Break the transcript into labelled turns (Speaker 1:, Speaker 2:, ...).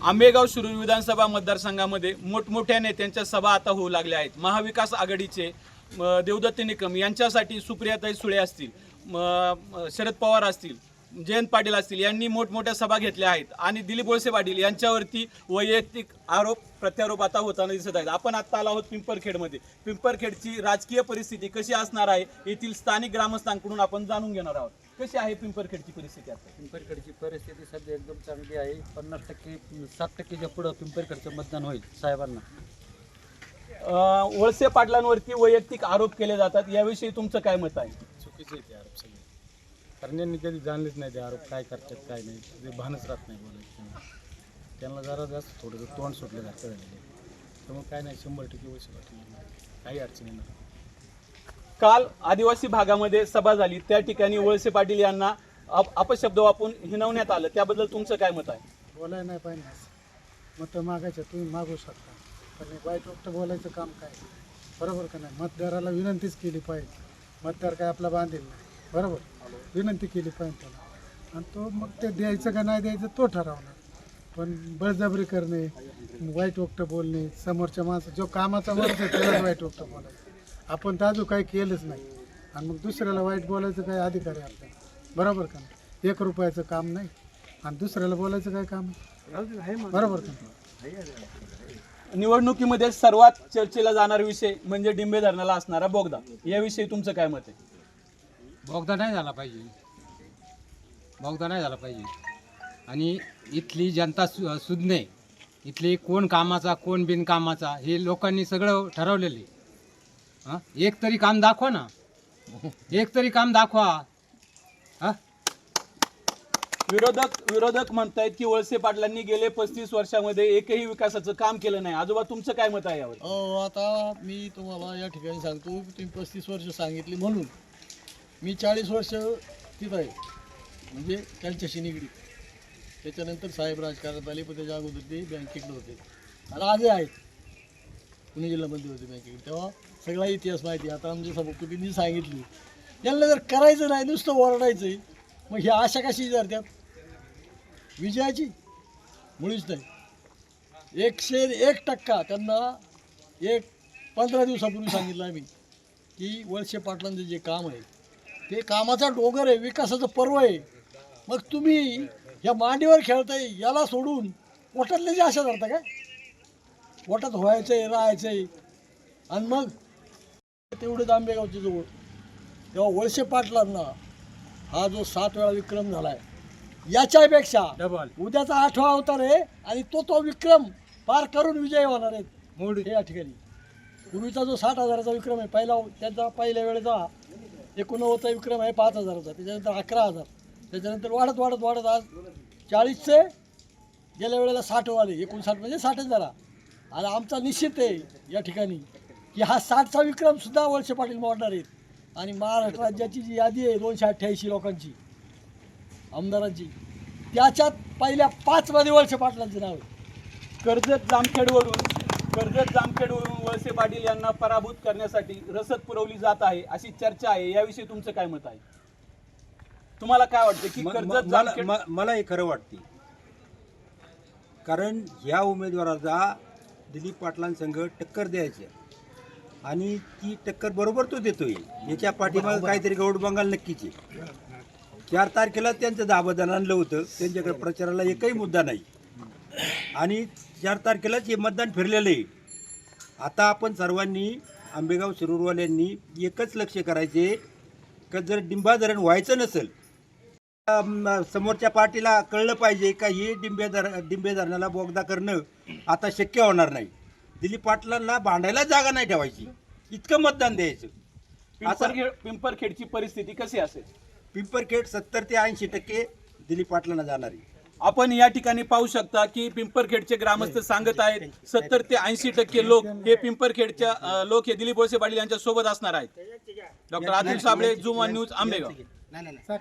Speaker 1: आंबेगाव शिरूर विधानसभा मतदारसंघामध्ये मोठमोठ्या नेत्यांच्या सभा आता होऊ लागल्या आहेत. महाविकास आघाडीचे देवदत्त निकम यांच्यासाठी सुप्रियाताई सुळे असतील शरद पवार असतील जयंत पाटील असतील यांनी मोठमोठ्या सभा घेतल्या आहेत. आणि दिलीप वळसे पाटील यांच्यावरती वैयक्तिक आरोप प्रत्यारोप आता होताना दिसत आहेत. आपण आता आलो आहोत पिंपरखेडमध्ये. पिंपरखेडची राजकीय परिस्थिती कशी असणार आहे येथील स्थानिक ग्रामस्थांकडून आपण जाणून घेणार आहोत. कशी आहे पिंपरखेडची परिस्थिती आता?
Speaker 2: पिंपरखेडची परिस्थिती सध्या एकदम चांगली आहे. पन्नास टक्के साठ टक्केच्या पुढं पिंपरखेडचं मतदान होईल साहेबांना.
Speaker 1: वळसे पाटलांवरती वैयक्तिक आरोप केले जातात. याविषयी तुमचं काय मत आहे?
Speaker 3: चुकीचे ते आरोप सगळे. कारण यांनी कधी जाणलेच नाही ते आरोप काय करतात काय नाही. ते भानच राहत नाही बोलायचं. त्यांना जरा जास्त थोडंसं तोंड सुटलं जातं. झालेलं आहे त्यामुळे काय नाही शंभर टक्के वैसे वाटलं काही अडचणी नाही.
Speaker 1: काल आदिवासी भागामध्ये सभा झाली. त्या ठिकाणी वळसे पाटील यांना अप- अपशब्द वापरून हिनवण्यात आलं. त्याबद्दल तुमचं काय मत आहे?
Speaker 4: बोलायला नाही पाहिजे. असं मतं मागायचं तुम्ही मागू शकता. पण वाईट वक्त बोलायचं काम काय? बरोबर का नाही? मतदाराला विनंतीच केली पाहिजे. मतदार काय आपला बांधेल नाही. बरोबर? विनंती केली पाहिजे त्याला. आणि तो मग ते द्यायचं का नाही द्यायचं तो ठरवणार पण बळजबरी करणे वाईट वक्त बोलणे समोरच्या माणसं जो कामाचा वर्ग त्यालाच वाईट वक्त बोलायचं. आपण तर अजून काही केलंच नाही. आणि मग दुसऱ्याला वाईट बोलायचं काय अधिकार आहे आपल्याला? बरोबर का नाही? एक रुपयाचं काम नाही. आणि दुसऱ्याला बोलायचं काय काम बरोबर का
Speaker 1: निवडणुकीमध्ये सर्वात चर्चेला जाणारा विषय म्हणजे डिंबे धरणाला असणारा बोगदा. याविषयी तुमचं काय मत आहे?
Speaker 5: बोगदा नाही झाला पाहिजे. बोगदा नाही झाला पाहिजे. आणि इथली जनता सु सुज्ञे इथली कोण कामाचा कोण बिनकामाचा हे लोकांनी सगळं ठरवलेले. हां? एक तरी काम दाखवा ना. एक तरी काम दाखवा. हां?
Speaker 1: विरोधक विरोधक म्हणतायत की वळसे पाटलांनी गेले पस्तीस वर्षामध्ये एकही विकासाचं काम केलं नाही. आजोबा तुमचं काय मत आहे यावर?
Speaker 6: अहो आता मी तुम्हाला या ठिकाणी सांगतो की तुम्ही पस्तीस वर्ष सांगितली म्हणून. मी चाळीस वर्ष तिथं आहे. म्हणजे त्यांच्याशी निगडीत. त्याच्यानंतर साहेब राजकारणात आले पण त्याच्या अगोदर ते बँकेकडे होते. आणि आजही आहेत. पुणे जिल्ह्यामध्ये होते बँकेकडे. तेव्हा सगळा इतिहास माहिती आहे. आता आमच्या सभापतींनी सांगितली. यांना जर करायचं नाही नुसतं ओरडायचं आहे मग ही आशा कशी धरत्यात विजयाची? मुळीच नाही. एकशे एक टक्का. त्यांना एक पंधरा दिवसापूर्वी सांगितलं आम्ही की वळसे पाटलांचं जे काम आहे ते कामाचा डोंगर आहे विकासाचं पर्व आहे. मग तुम्ही या मांडीवर खेळताय याला सोडून पोटातले जे आशा धरता काय? पोटात व्हायचं आहे राहायचं आहे आणि मग तेवढंच आंबेगावच्या जवळ. तेव्हा वळसे पाटलांना हा जो सात वेळा विक्रम झाला आहे याच्यापेक्षा
Speaker 5: डबल
Speaker 6: उद्याचा आठवा अवतार आहे आणि तो तो विक्रम पार करून विजय होणार आहेत
Speaker 5: मोड.
Speaker 6: या ठिकाणी. पूर्वीचा जो साठ हजाराचा विक्रम आहे पहिला त्याचा पहिल्या वेळेचा एकोणनव्वदचा विक्रम आहे पाच हजाराचा. त्याच्यानंतर अकरा हजार. त्याच्यानंतर वाढत वाढत वाढत आज चाळीसचे गेल्या वेळेला साठ वाले एकोणसाठ म्हणजे साठच झाला आणि आमचा निश्चित आहे या ठिकाणी की हा साठचा विक्रमसुद्धा वळसे पाटील मोडणार आहेत. आणि महाराष्ट्र राज्याची जी यादी आहे दोनशे अठ्ठ्याऐंशी लोकांची आमदारांची त्याच्यात पहिल्या पाचमध्ये वळसे पाटलांचे नाव आहे.
Speaker 1: कर्जत जामखेडवरून कर्जत जामखेडवरून वळसे पाटील यांना पराभूत करण्यासाठी रसद पुरवली जात आहे अशी चर्चा आहे. याविषयी तुमचं काय मत आहे? तुम्हाला काय वाटतं की
Speaker 7: म- म-
Speaker 1: कर्जत
Speaker 7: मला
Speaker 1: जामखेड
Speaker 7: म- मला हे खरं वाटते. कारण ह्या उमेदवाराचा दिलीप पाटलांसंग टक्कर द्यायची. आहे. आणि ती टक्कर बरोबर तो देतोय. याच्या पाठीमागे काहीतरी गौड बंगाल नक्कीच आहे. चार तारखेला त्यांचं दाबदान आणलं होतं. त्यांच्याकडे प्रचाराला एकही मुद्दा नाही. आणि चार तारखेलाच हे मतदान फिरलेलं आहे. आता आपण सर्वांनी आंबेगाव शिरूरवाल्यांनी एकच लक्ष करायचे का जर डिंबाधरण व्हायचं नसेल अम, समोरच्या पार्टीला कळलं पाहिजे का हे डिंबे धर डिंबे धरणाला बोगदा करणं आता शक्य होणार नाही. दिलीप पाटलांना भांडायला जागा नाही ठेवायची. इतकं मतदान द्यायचं. आता
Speaker 1: पिंपरखेड पिंपरखेडची परिस्थिती कशी असेल?
Speaker 7: पिंपरखेड सत्तर ते ऐंशी टक्के दिलीप पाटलांना जाणार आहे.
Speaker 1: आपण या ठिकाणी पाहू शकता की पिंपरखेडचे ग्रामस्थ सांगत आहेत सत्तर ते ऐंशी टक्के लोक हे पिंपरखेडच्या लोक हे दिलीप वळसे पाटील यांच्या सोबत असणार आहेत. डॉक्टर अतुल साबळे जुमा न्यूज आंबेगाव.